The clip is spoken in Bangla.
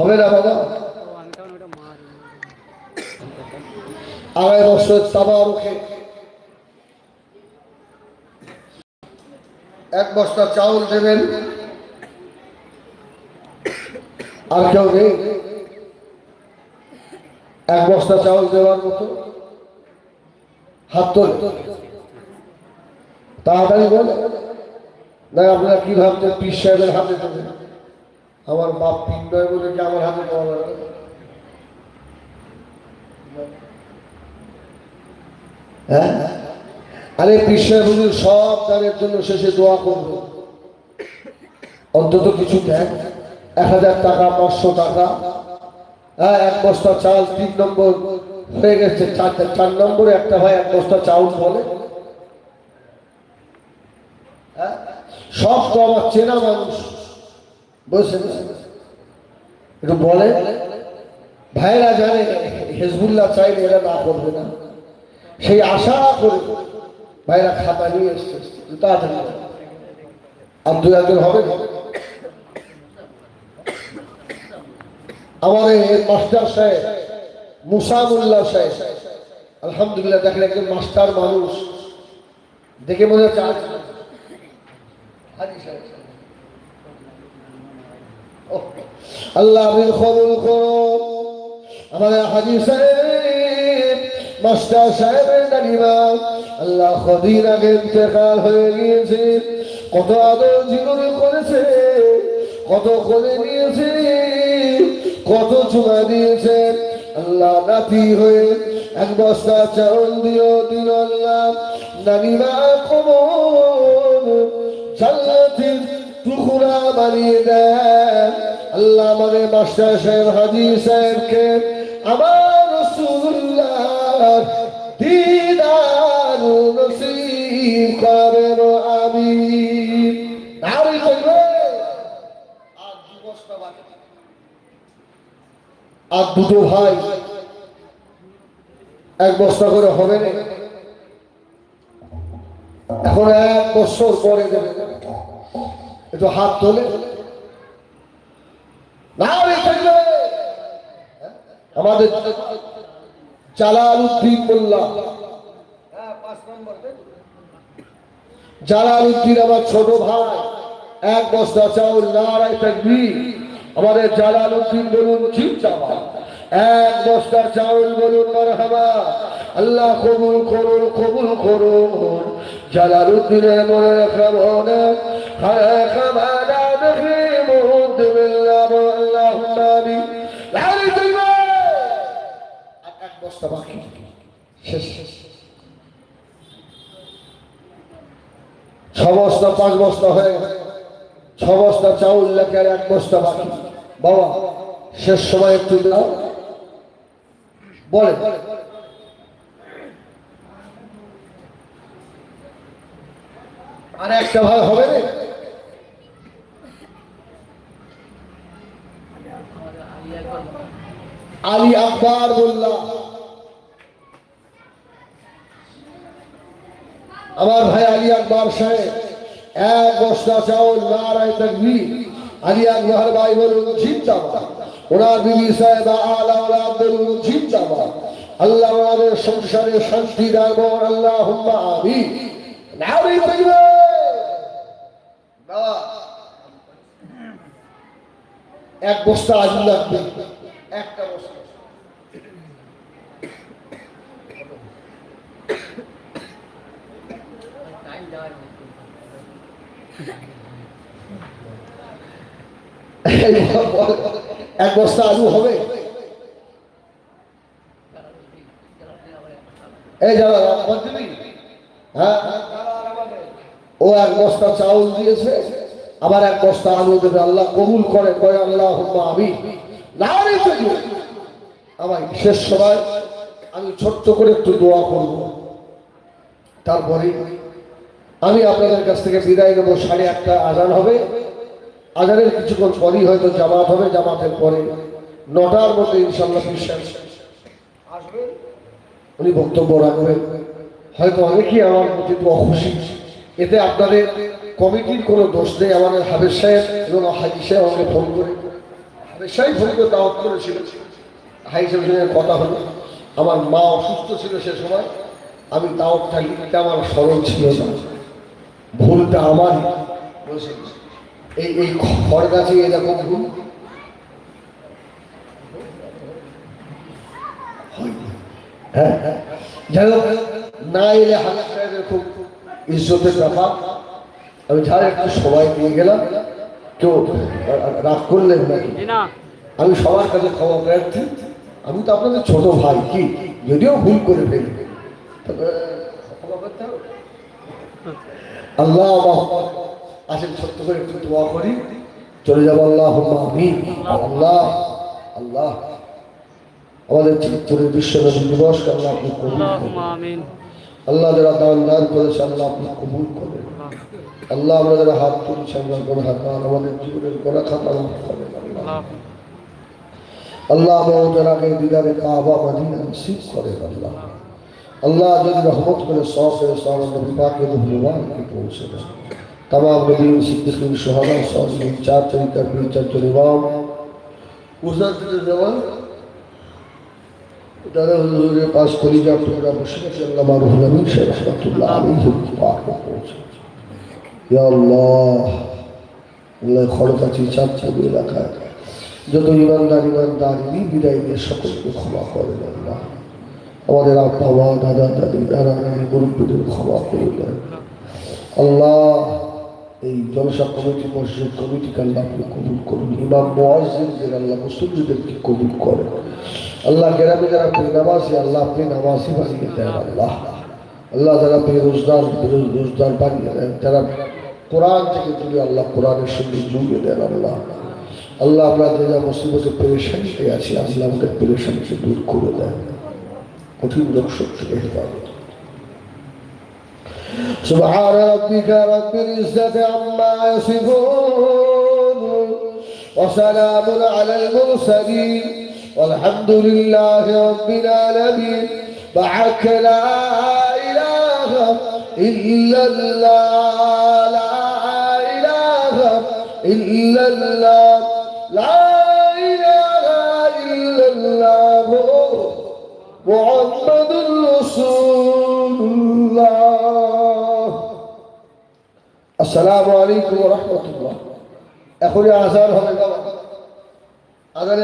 হবে না বাবা। আড়াই বছর তাবারুখে এক বস্তা চাউল দেবেন। আর কেউ নেই। এক বস্তা চাউল দেওয়ার মতো। হাত তোলে তাড়াতাড়ি বলে না, আপনারা কি ভাবছেন? পীর সাহেবের হাতে দেবেন আমার বাপ নয় বলে কি আমার হাতে লাগবে হ্যাঁ? আরে সাহেব সব দানের জন্য শেষে দোয়া করব। অন্তত কিছু দেন। এক হাজার টাকা, পাঁচশো টাকা। হ্যাঁ এক বস্তা চাল, তিন নম্বর হয়ে গেছে। চার চার নম্বরে একটা ভাই এক বস্তা চাউল বলে। হ্যাঁ? সব তো আমার চেনা মানুষ। বুঝছেন একটু বলে, ভাইরা জানে, হেজবুল্লাহ চাইলে এরা না করবে না। সেই আশা করে ভাইরা খাতা নিয়ে এসছে। তাড়াতাড়ি আর দু একদিন হবে আমাদের মাস্টার সাহেব, মুসামুল্লাহ সাহেব, আলহামদুলিল্লাহ দেখেন একজন মাস্টার মানুষ। দেখে মনে হচ্ছে আল্লাহ আপনি কবুল করুন আমাদের হাজি সাহেব, মাস্টার সাহেবের দাঁড়িবা আল্লাহ কদিন আগে ইন্তেকাল হয়ে গিয়েছে। কত আদর জীবনে করেছে, কত করে নিয়েছে, কত চুমা দিয়েছে। আল্লাহ নাতি হয়ে এক বস্তা চাউল দিও, দিল আল্লাহ। নানিমা কবর জান্নাতের টুকরা বানিয়ে দেন। আল্লাহ আমাদের মাস্টার সাহেব, হাজি সাহেবকে আমার দিদার নসিব করেন আমি আর দুটো ভাই। এক বস্তা করে হবে এখন এক বছর পরে দেবে। একটু হাত তোলে। না রে থাকবে। আমাদের জালাল উদ্দিন মোল্লা জালাল উদ্দিন আমার ছোট ভাই এক বস্তা চাউল নারায় থাকবি। আমাদের জালাল উদ্দিন বলুন এক বস্তার চাউল বলুন মারহাবা। আল্লাহ কবুল করুন কবুল করুন। জালাল উদ্দিনের মনে রাখা শেষ শেষ ছ বস্তা পাঁচ বস্তা হয়ে ছ বস্তা চাউল লেখে এক বস্তা বাকি বাবা শেষ সময় একটু দাও বলে আর একটা ভাই হবে না আলী আকবর বললাম আমার ভাই আলী আকবর সাহেব, এক বস্তা চাউল, নারায় তকবি আলী আকবর ভাই বলুন, জিন্দাবাদ। ওনার বিবি সাহেব আলা ওলা বলুন, জিন্দাবাদ। আল্লাহ আমাদের সংসারে শান্তি রাখব আল্লাহ হুম্মা আমি নারায় তকবি এক বস্তা আলু লাগবে একটা বস্তা এক বস্তা আলু হবে? এই হ্যাঁ? ও এক বস্তা চাউল দিয়েছে, আবার এক বস্তা আলু দেবে আল্লাহ, কবুল করে, কয় আল্লাহ আমি না আমার শেষ সময় আমি ছোট্ট করে একটু দোয়া করব। তারপরে আমি আপনাদের কাছ থেকে বিদায় নেব সাড়ে আটটা আজান হবে। আজানের কিছুক্ষণ পরই হয়তো জামাত হবে জামাতের পরে নটার মধ্যে ইনশাল্লাহ বিশ্বাস উনি বক্তব্য রাখবেন। হয়তো অনেকেই আমার প্রতি অখুশি। এতে আপনাদের কমিটির কোনো দোষ নেই আমাদের হাবের সাহেব এবং হাজি সাহেব আমাকে ফোন করে। সেই ফরিদে দাওয়াত করেছিল হাই সঙ্গে কথা হলো। আমার মা অসুস্থ ছিল সে সময়। আমি দাওয়াতটা লিখতে আমার স্মরণ ছিল না। ভুলটা আমার। এই এই খড় গাছে এরকম ভুল। হ্যাঁ। হ্যাঁ। যাই হোক না এলে হাজার সাহেবের খুব ইজ্জতের ব্যাপার। আমি যার একটু সময় দিয়ে গেলাম কেউ রাগ করলেন নাকি? আমি সবার কাছে ক্ষমা প্রার্থী। আমি তো আপনাদের ছোট ভাই কি? যদিও ভুল করে ফেলি। তবে ক্ষমা করতে হবে। আল্লাহ আমার আসেন ছোট্ট করে একটু দোয়া করি। চলে যাব আল্লাহ আমি আল্লাহ আল্লাহ। আমাদের চিত্তরের বিশ্বনবী দিবস আল্লাহ আপনি কবুল করুন। আল্লাহ যারা দান দান করেছে আল্লাহ আপনি কবুল করেন। আল্লাহ আমরা যারা হাত তুলছি আমরা কোনো হাত দান আমাদের জীবনের কোনো খাতা মাফ করেন আল্লাহ। আল্লাহ। আল্লাহ মৌতের আগে দিদারে কাবা মদিনা নসিব করেন আল্লাহ। আল্লাহ যদি রহমত করে সফের সামনে পাকে নবীবানকে পৌঁছে দেন তমাম নবীন সিদ্দিকিন সোহাদা সহসীন চার চরিত্র পরিচর্য নিবাম উজাদুজ্জামান তারা হুজুরের পাশ কলিজা টুকরা বসে গেছে আল্লাহ মারুফুল আমিন শেখ রহমতুল্লাহ আমিন পাকে পৌঁছেছে ইয়া আল্লাহ আল্লাহ খড়কাছি চার চাবি যত ইমানদার ইমানদার বিদায় দিয়ে সকলকে ক্ষমা করেন আল্লাহ। আমাদের আব্বা দাদা দাদি দাদা দাদি মুরব্বীদের ক্ষমা করে দেন। আল্লাহ, এই জলসা কমিটি, মসজিদ কমিটিকে আল্লাহ আপনি কবুল করুন। ইমাম মোয়াজিদের আল্লাহ মুসলিমদেরকে কবুল করেন। আল্লাহ গ্রামে যারা নামাজি আল্লাহ আপনি নামাজি বানিয়ে দেন, আল্লাহ। আল্লাহ যারা বেরোজগার বেরোজগার বানিয়ে দেন, যারা কোরআন থেকে তুলে আল্লাহ কোরআনের সঙ্গে জুড়ে দেন, আল্লাহ। আল্লাহ আমরা যারা মুসিবতে পেরেশানিতে আছি, আল্লাহ আমাদের পেরেশানিকে দূর করে দেন। وفي نقصد إهدانا سبحان ربك رب العزة عما يصفون وسلام على المرسلين والحمد لله رب العالمين. معك لا إله إلا الله لا إله إلا الله لا إله إلا الله. السلام عليكم ورحمة الله. أخويا عزارهم الأول عزار